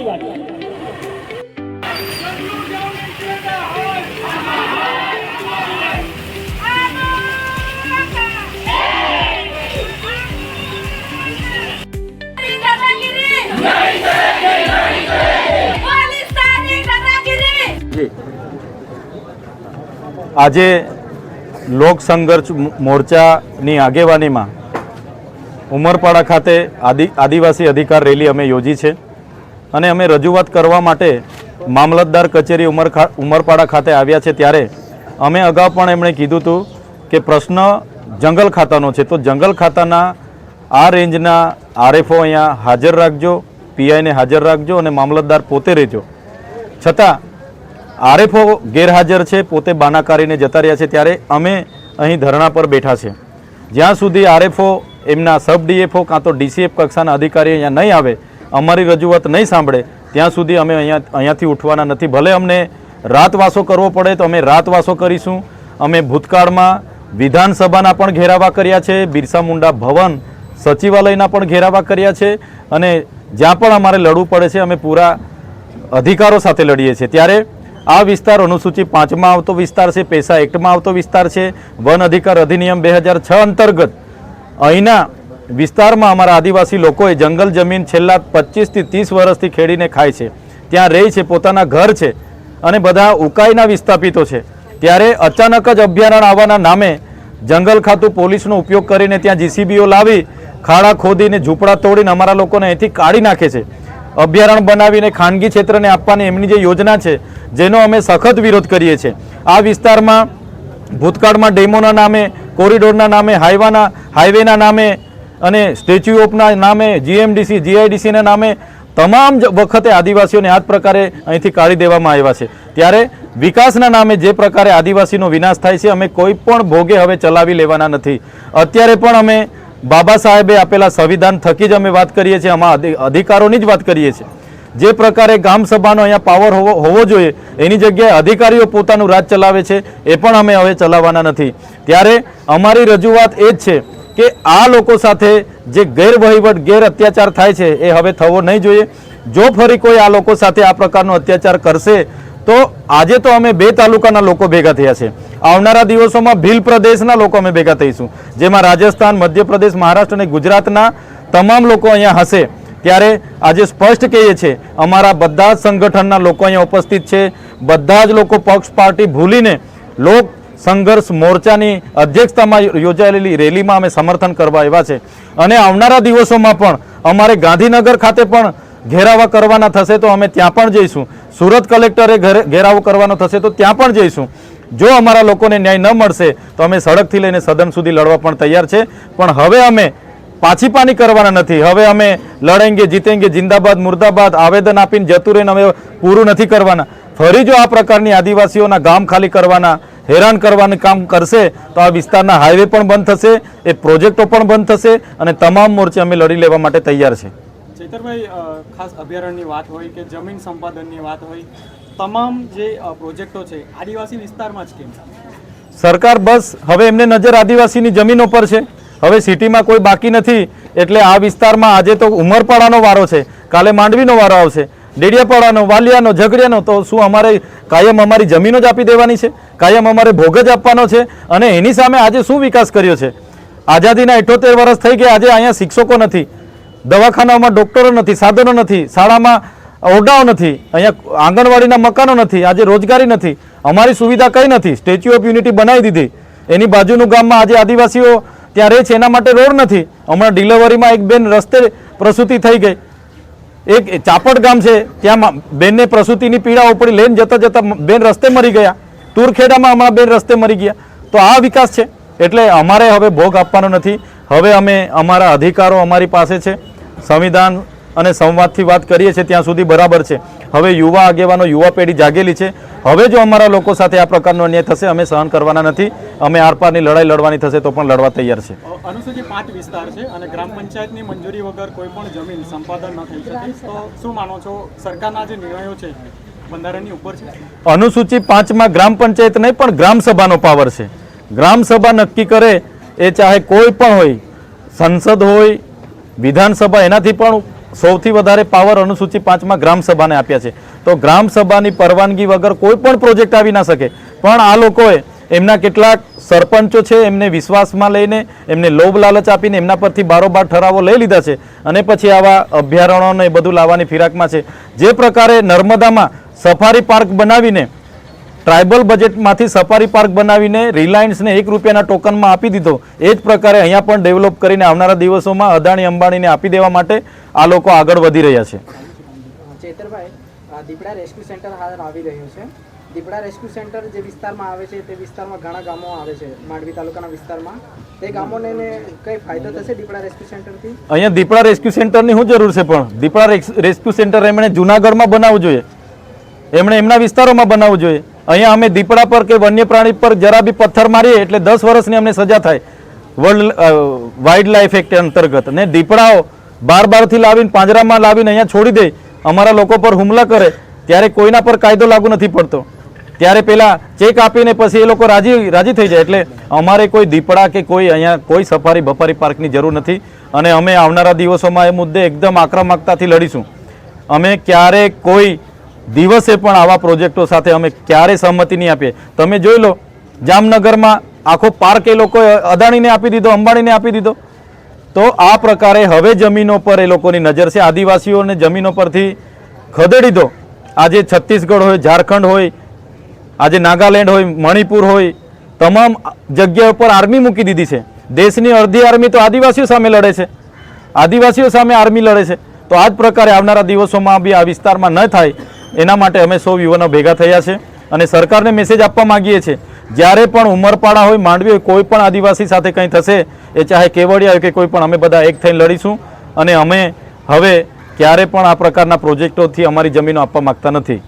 વાત આજે લોક સંઘર્ષ મોરચાની આગેવાનીમાં ઉમરપાડા ખાતે આદિ આદિવાસી અધિકાર રેલી અમે યોજી છે. અને અમે રજૂઆત કરવા માટે મામલતદાર કચેરી ઉમર ઉમરપાડા ખાતે આવ્યા છે ત્યારે અમે અગાઉ પણ એમણે કીધું હતું કે પ્રશ્ન જંગલ ખાતાનો છે. તો જંગલ ખાતાના આ રેન્જના આરએફઓ અહીંયા હાજર રાખજો, પીઆઈને હાજર રાખજો અને મામલતદાર પોતે રહેજો. છતાં આરએફઓ ગેરહાજર છે, પોતે બાનાકારીને જતા રહ્યા છે ત્યારે અમે અહીં ધરણા પર બેઠા છે. જ્યાં સુધી આરએફઓ એમના સબ ડીએફઓ કાં તો ડીસીએફ કક્ષાના અધિકારી અહીંયા નહીં આવે અમારી રજૂઆત નહીં સાંભળે, ત્યાં સુધી અમે અહીંયા, અહીંયાથી ઉઠવાના નથી. ભલે અમને રાતવાસો કરવો પડે તો અમે રાતવાસો કરીશું. અમે ભૂતકાળમાં વિધાનસભાના પણ ઘેરાવા કર્યા છે, બિરસા મુંડા ભવન સચિવાલયના પણ ઘેરાવા કર્યા છે અને જ્યાં પણ અમારે લડવું પડે છે, અમે પૂરા અધિકારો સાથે લડીએ છીએ. ત્યારે આ વિસ્તાર અનુસૂચિ પાંચમાં આવતો વિસ્તાર છે, પૈસા એક્ટમાં આવતો વિસ્તાર છે. વન અધિકાર અધિનિયમ બે હજાર છ અંતર્ગત અહીંના વિસ્તારમાં અમારા આદિવાસી લોકોએ જંગલ જમીન છેલ્લા પચીસથી ત્રીસ વર્ષથી ખેડીને ખાય છે. ત્યાં રહે છે, પોતાના ઘર છે અને બધા ઉકાઈના વિસ્થાપિતો છે. ત્યારે અચાનક જ અભયારણ્ય આવવાના નામે જંગલ ખાતું પોલીસનો ઉપયોગ કરીને ત્યાં જીસીબીઓ લાવી, ખાડા ખોદીને ઝૂંપડા તોડીને અમારા લોકોને અહીંથી કાઢી નાખે છે. અભયારણ્ય બનાવીને ખાનગી ક્ષેત્રને આપવાની એમની જે યોજના છે, જેનો અમે સખત વિરોધ કરીએ છીએ. આ વિસ્તારમાં ભૂતકાળમાં ડેમોના નામે, કોરિડોરના નામે, હાઈવાના, હાઈવેના નામે અને સ્ટેચ્યુ ઓફના નામે જીએમડીસી જીઆઈડીસીના નામે તમામ વખતે આદિવાસીઓને આ જ પ્રકારે અહીંથી કાઢી દેવામાં આવ્યા છે. ત્યારે વિકાસના નામે જે પ્રકારે આદિવાસીનો વિનાશ થાય છે, અમે કોઈ પણ ભોગે હવે ચલાવી લેવાના નથી. અત્યારે પણ અમે બાબા સાહેબે આપેલા સંવિધાન થકી જ અમે વાત કરીએ છીએ, આમાં અધિકારોની જ વાત કરીએ છીએ. જે પ્રકારે ગામ સભાનો અહીંયા પાવર હોવો હોવો જોઈએ, એની જગ્યાએ અધિકારીઓ પોતાનું રાજ ચલાવે છે, એ પણ અમે હવે ચલાવવાના નથી. ત્યારે અમારી રજૂઆત એ જ છે કે આ લોકો સાથે જે ગેરવહીવટ ગેર અત્યાચાર થાય છે, એ હવે થવો નહીં જોઈએ. જો ફરી કોઈ આ લોકો સાથે આ પ્રકારનો અત્યાચાર કરશે, તો આજે તો અમે બે તાલુકાના લોકો ભેગા થયા છે. આવનારા દિવસોમાં ભીલ પ્રદેશના લોકો અમે ભેગા થઈશું. જેમાં રાજસ્થાન, મધ્યપ્રદેશ, મહારાષ્ટ્ર અને ગુજરાતના તમામ લોકો અહીંયા હશે. ત્યારે આજે સ્પષ્ટ કહીએ છીએ, અમારા બધા જ સંગઠનના લોકો અહીંયા ઉપસ્થિત છે. બધા જ લોકો પક્ષ, પાર્ટી ભૂલીને લોક સંઘર્ષ મોરચાની અધ્યક્ષતામાં યોજાયેલી રેલીમાં અમે સમર્થન કરવા આવ્યા છે. અને આવનારા દિવસોમાં પણ અમારે ગાંધીનગર ખાતે પણ ઘેરાવા કરવાના થશે તો અમે ત્યાં પણ જઈશું. સુરત કલેક્ટરે ઘરે- ઘેરાવો કરવાનો થશે તો ત્યાં પણ જઈશું. જો અમારા લોકોને ન્યાય ન મળશે તો અમે સડકથી લઈને સદન સુધી લડવા પણ તૈયાર છે. પણ હવે અમે પાછી પાની કરવાના નથી. હવે અમે લડેંગે, જીતેંગે, જિંદાબાદ, મુર્દાબાદ, આવેદન આપીને જતું રહીને અમે પૂરું નથી કરવાના. ફરી જો આ પ્રકારની આદિવાસીઓના ગામ ખાલી કરવાના હેરાન કરવાનું કામ કરશે તો આ વિસ્તારના હાઈવે પણ બંધ થશે એ પ્રોજેક્ટો પણ બંધ થશે અને તમામ મોરચે અમે લડી લેવા માટે તૈયાર છે. ચેતરભાઈ ખાસ અભયારણ્યની વાત હોય કે જમીન સંપાદનની વાત હોય તમામ જે પ્રોજેક્ટો છે આદિવાસી વિસ્તારમાં જ કેમ સરકાર બસ હવે એમને નજર આદિવાસીની જમીનો પર છે. હવે સિટીમાં કોઈ બાકી નથી એટલે આ વિસ્તારમાં આજે તો ઉમરપાડાનો વારો છે કાલે માંડવીનો વારો આવશે. ડેડિયાપાડાનો, વાલિયાનો, ઝઘડિયાનો, તો શું અમારે કાયમ અમારી જમીનો જ આપી દેવાની છે? કાયમ અમારે ભોગ જ આપવાનો છે? અને એની સામે આજે શું વિકાસ કર્યો છે? આઝાદીના અઠ્યોતેર વર્ષ થઈ ગયા, આજે અહીંયા શિક્ષકો નથી દવાખાનાઓમાં ડૉક્ટરો નથી, સાધનો નથી, શાળામાં ઓરડાઓ નથી, અહીંયા આંગણવાડીના મકાનો નથી, આજે રોજગારી નથી, અમારી સુવિધા કંઈ નથી. સ્ટેચ્યુ ઓફ યુનિટી બનાવી દીધી. એની બાજુનું ગામમાં આજે આદિવાસીઓ ત્યાં રહે છે, એના માટે રોડ નથી. હમણાં ડિલિવરીમાં એક બેન રસ્તે પ્રસૂતિ થઈ ગઈ. એક ચાપડ ગામ છે, ત્યાં બેનને પ્રસૂતિની પીડા ઉપડી લઈને જતા જતા બેન રસ્તે મરી ગયા. તુરખેડામાં હમણાં બેન રસ્તે મરી ગયા. તો આ વિકાસ છે. એટલે અમારે હવે ભોગ આપવાનો નથી. હવે અમે અમારા અધિકારો અમારી પાસે છે. સંવિધાન અને સંવાદથી વાત કરીએ છીએ ત્યાં સુધી બરાબર છે. હવે યુવા આગેવાનો, યુવા પેઢી જાગેલી છે. હવે જો અમારા લોકો સાથે આ પ્રકારનો અન્યાય થશે અમે સહન કરવાના નથી અમે આરપારની લડાઈ લડવાની થશે તો પણ લડવા તૈયાર છે. અનુસૂચિત પાંચ વિસ્તાર છે અને ગ્રામ પંચાયતની મંજૂરી વગર કોઈ પણ જમીન સંપાદન ન થઈ શકે. તો શું માનો છો સરકારના જે નિર્ણયો છે બંધારણની ઉપર છે? અનુસૂચિ પાંચમાં ગ્રામ પંચાયત નહીં પણ ગ્રામ સભાનો પાવર છે. ગ્રામ સભા નક્કી કરે એ ચાહે કોઈ પણ હોય સંસદ હોય વિધાનસભા એનાથી પણ સૌથી વધારે પાવર અનુસૂચિ પાંચમાં ગ્રામસભાને આપ્યા છે. તો ગ્રામસભાની પરવાનગી વગર કોઈ પણ પ્રોજેક્ટ આવી ના શકે. પણ આ લોકોએ એમના કેટલાક સરપંચો છે, એમને વિશ્વાસમાં લઈને, એમને લોભ લાલચ આપીને એમના પરથી બારોબાર ઠરાવો લઈ લીધા છે અને પછી આવા અભયારણ્યોને બધું લાવવાની ફિરાકમાં છે. જે પ્રકારે નર્મદામાં સફારી પાર્ક બનાવીને ટ્રાઇબલ બજેટમાંથી સફારી પાર્ક બનાવીને રિલાયન્સને એક રૂપિયાના ટોકનમાં આપી દીધો. એ જ પ્રકારે અહીંયા પણ ડેવલપ કરીને આવનારા દિવસોમાં અદાણી અંબાણીને આપી દેવા માટે આ લોકો આગળ વધી રહ્યા છે. ચેતરભાઈ દીપડા રેસ્ક્યુ સેન્ટર હાલ આવી રહ્યું છે. દીપડા રેસ્ક્યુ સેન્ટર જે વિસ્તારમાં આવે છે તે વિસ્તારમાં ઘણા ગામો આવે છે માંડવી તાલુકાના વિસ્તારમાં. તે ગામોને કઈ ફાયદો થશે દીપડા રેસ્ક્યુ સેન્ટરથી? અહીંયા દીપડા રેસ્ક્યુ સેન્ટરની શું જરૂર છે પણ? દીપડા રેસ- રેસ્ક્યુ સેન્ટર એમણે જુનાગઢમાં બનાવવું જોઈએ. એમણે એમના વિસ્તારોમાં બનાવવું જોઈએ. અહીંયા અમે દીપડા પર કે વન્ય પ્રાણી પર જરા બી પથ્થર મારીએ એટલે દસ વર્ષની અમને સજા થાય. વર્લ્ડ વાઇલ્ડ લાઈફ એક્ટ અંતર્ગત. ને દીપડાઓ બાર બારથી લાવીને પાંજરામાં લાવીને અહીંયા છોડી દે. અમારા લોકો પર હુમલા કરે, ત્યારે કોઈના પર કાયદો લાગુ નથી પડતો. ત્યારે પેલા ચેક આપીને પછી એ લોકો રાજી રાજી થઈ જાય. એટલે અમારે કોઈ દીપડા કે કોઈ અહીંયા કોઈ સફારી બફારી પાર્કની જરૂર નથી. અને અમે આવનારા દિવસોમાં એ મુદ્દે એકદમ આક્રમકતાથી લડીશું. અમે ક્યારેય કોઈ દિવસે પણ આવા પ્રોજેક્ટો સાથે અમે ક્યારે સહમતિ નહીં આપીએ. તમે જોઈ લો, જામનગરમાં આખો પાર્ક એ લોકોએ અદાણીને આપી દીધો, અંબાણીને આપી દીધો. તો આ પ્રકારે હવે જમીનો પર એ લોકોની નજર છે. આદિવાસીઓને જમીનો પરથી ખદેડી દો. આજે છત્તીસગઢ હોય, ઝારખંડ હોય, આજે નાગાલેન્ડ હોય, મણિપુર હોય, તમામ જગ્યા ઉપર આર્મી મૂકી દીધી છે. દેશની અડધી આર્મી તો આદિવાસીઓ સામે લડે છે. આદિવાસીઓ સામે આર્મી લડે છે. તો આ જ પ્રકારે આવનારા દિવસોમાં બી આ વિસ્તારમાં ન થાય. એના માટે અમે સૌ યુવાનો ભેગા થયા છે અને સરકારને મેસેજ આપવા માગીએ છીએ. જ્યારે પણ ઉમરપાડા હોય, માંડવી હોય, કોઈ પણ આદિવાસી સાથે કંઈ થશે, એ ચાહે કેવડિયા હોય કે કોઈ પણ, અમે બધા એક થઈને લડીશું અને અમે હવે ક્યારે પણ આ પ્રકારના પ્રોજેક્ટોથી અમારી જમીનો આપવા માંગતા નથી.